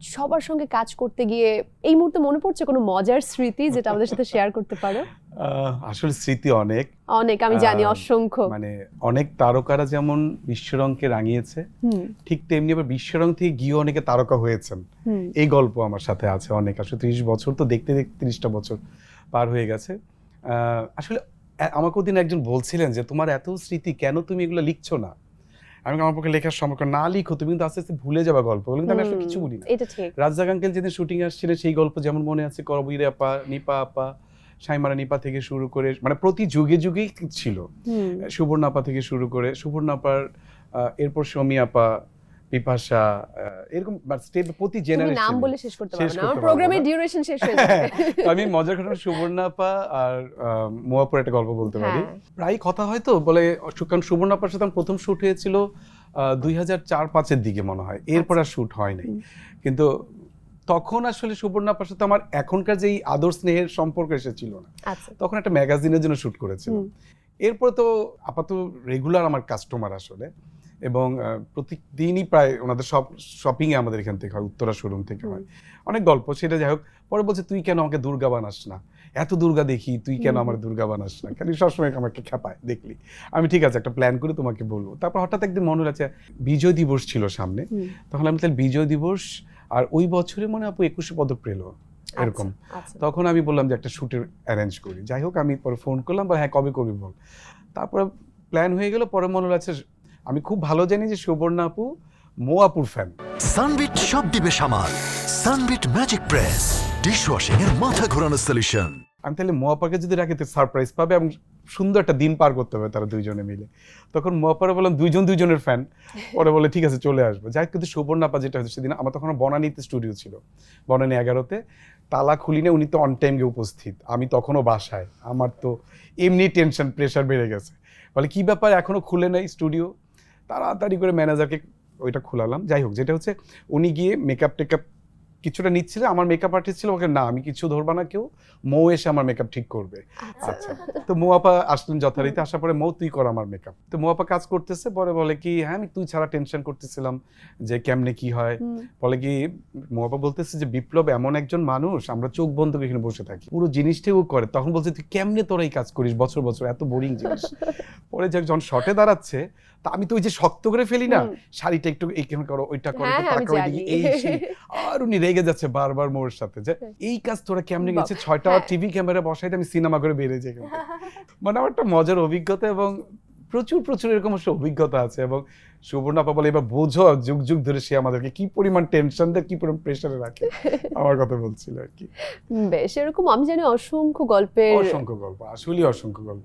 সবার সঙ্গে কাজ করতে গিয়ে এই মুহূর্তে মনে পড়ছে কোনো মজার স্মৃতি যেটা আমাদের সাথে শেয়ার করতে পারো? আসলে স্মৃতি অনেক। অনেক আমি জানি অসংখ্য। মানে অনেক তারকারা যেমন বিশ্বরংকে রাঙিয়েছে ঠিক তেমনি আবার বিশ্বরং থেকে গিয়ে অনেকে তারকা হয়েছেন। এই গল্প আমার সাথে আছে অনেক আসলে ত্রিশ বছর তো দেখতে দেখতে ত্রিশটা বছর পার হয়ে গেছে। আহ, আসলে আমাকে ওদিন একজন বলছিলেন যে তোমার এত স্মৃতি কেন তুমি এগুলো লিখছো না? আমি আমার পক্ষে লেখার সম্পর্ক না লিখো তুমি কিন্তু আস্তে আস্তে ভুলে যাবা গল্প। কিন্তু আমি আসলে কিছু বলি না। রাজ্জাক আঙ্কেল যেদিন শুটিং আসছিলেন সেই গল্প যেমন মনে আছে করবীর আপা নিপা আপা সাইমারা নিপা থেকে শুরু করে মানে প্রতি যুগে যুগেই ছিল। সুবর্ণাপা থেকে শুরু করে সুবর্ণাপার এরপর সমী আপা পিপাসা এরকম স্টেপ প্রতি জেনারেশন নাম বলে শেষ করতে পারবে না। আমার প্রোগ্রামের ডিউরেশন শেষ হয়ে যাবে। আমি মজার ঘটনা সুবর্ণ আপা আর মোয়াপুর একটা গল্প বলতে পারি। হ্যাঁ। প্রায় কথা হয় তো বলে কারণ সুবর্ণ আপার সাথে প্রথম শুট হয়েছিল দুই হাজার চার পাঁচের দিকে মনে হয়। এরপর আর শুট হয় নাই। কিন্তু তখন আসলে সুবর্ণ আপার সাথে আমার এখনকার যেই আদর স্নেহের সম্পর্ক এসেছিল না আচ্ছা। তখন একটা ম্যাগাজিনের জন্য শুট করেছিলাম। এরপর তো আপাতত রেগুলার আমার কাস্টমার আসলে। এবং প্রতিদিনই প্রায় ওনাদের সব শপিংয়ে আমাদের এখান থেকে হয় উত্তরা শোরুম থেকে হয়। অনেক গল্প সেটা যাই হোক পরে বলছে তুই কেন আমাকে দুর্গা বানাস না? এত দুর্গা দেখি তুই কেন আমার দুর্গা বানাস না? খালি সবসময় আমাকে খেপায় দেখলি। আমি ঠিক আছে একটা প্ল্যান করে তোমাকে বলব। তারপর হঠাৎ একদিন মনে হচ্ছে বিজয় দিবস ছিল সামনে। তখন আমি তাহলে বিজয় দিবস? আর ওই বছরে মনে আপু একুশে পদক পেল। এরকম। আচ্ছা। তখন আমি বললাম যে একটা শুটের অ্যারেঞ্জ করি। যাই হোক আমি পরে ফোন করলাম বা হ্যাঁ কবে করবি বল? তারপরে প্ল্যান হয়ে গেল পরে মনে হচ্ছে আমি খুব ভালো জানি যে সুবর্ণা আপু মো আপুর ফ্যান সানবিট সব দিবে সামাল। সানবিট ম্যাজিক প্রেস ডিশওয়াশিং এর মাথা ঘোরানো সলিউশন আমি তাহলে মোয়াপাকে যদি রাখি তো সারপ্রাইজ পাবে এবং সুন্দর একটা দিন পার করতে হবে তারা দুইজনে মিলে। তখন মো আপারে বললাম দুইজন দুইজনের ফ্যান পরে বলে ঠিক আছে চলে আসব। যাই হোক, কিন্তু সুবর্ণাপা যেটা হয়েছে সেদিন আমার তখন বনানীতে স্টুডিও ছিল বনানী এগারোতে। তালা খুলি না উনি তো অন টাইম গিয়ে উপস্থিত আমি তখনও বাসায়। আমার তো এমনি টেনশন প্রেশার বেড়ে গেছে। বলে কি ব্যাপার এখনও খুলে নাই স্টুডিও তাড়াতাড়ি করে ম্যানেজারকে ওইটা খুলালাম। যাই হোক যেটা হচ্ছে উনি গিয়ে মেকআপ টেকআপ কিছুটা নিচ্ছিল আমার মেকআপ আর্টিস্ট ছিল ওকে না আমি কিছু ধরবা না কেউ মৌ এসে আমার মেকআপ ঠিক করবে। আচ্ছা। আচ্ছা। তো মোয়াপা আসলেন যথারীতি আসার পরে মৌ তুই কর আমার মেকআপ তো মোয়াপা কাজ করতেছে পরে বলে কি হ্যাঁ আমি তুই ছাড়া টেনশন করতেছিলাম যে কেমনে কি হয়। বলে কি মোয়াপা বলতেছে যে বিপ্লব এমন একজন মানুষ আমরা চোখ বন্ধ করে এখানে বসে থাকি। পুরো জিনিসটাই ও করে। তখন বলছে তুই কেমনে তোরা এই কাজ করিস? বছর বছর এত বোরিং জিনিস। পরে যখন শটে দাঁড়াচ্ছে তা আমি তো ওই যে শক্ত করে ফেলি না শাড়িটা একটু এইখানে করো ওইটা করো হ্যাঁ হ্যাঁ এদিকে, জানি। এই সেই। আর উনি রেগে যাচ্ছে বারবার মোর সাথে। যে এই কাজ তোরা কেমনে গেছে? ছয়টা হ্যাঁ। টিভি ক্যামেরা বসাইতে আমি সিনেমা করে বেরিয়ে যাই মানে আমার একটা মজার অভিজ্ঞতা এবং প্রচুর প্রচুর এরকম অভিজ্ঞতা আছে এবং সুবর্ণ আপা বলে এবার বোঝো যুগ যুগ ধরে সে আমাদেরকে কি পরিমাণ টেনশন দেয় কি পরিমাণ প্রেশারে রাখে? আমার কথা বলছিল আর কি। বেশ এরকম আমি জানি অসংখ্য গল্পের অসংখ্য গল্প আসলেই অসংখ্য গল্প।